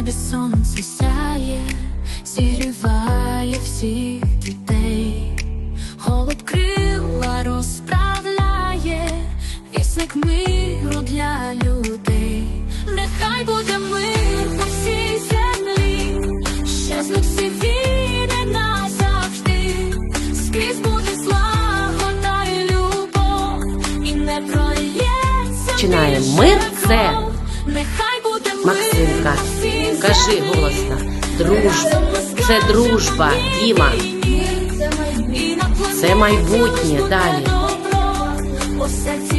небі сонце сяє, зігріває всіх дітей, голуб крила розправляє, вісник миру для людей, нехай буде мир по всій землі, щезнуть всі війни назавжди, скрізь буде злагода й любов, і не прольється Починаємо. Мир це- Нехай буде мир Максимка, кажи голосно. Дружба. Це дружба, Діма. Це майбутнє, далі.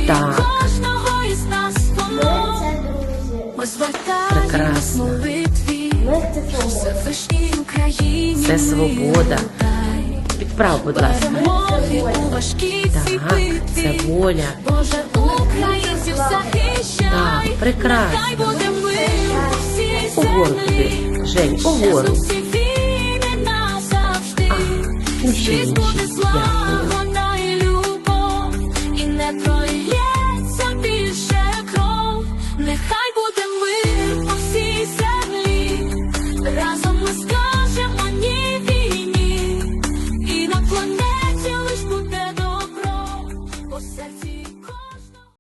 Так. Прекрасно. Це свобода. Підправ, будь ласка. Так, це воля. Боже. Так, прекрасно. Землі. Жень, назавжди. А, Скрізь інші. Я.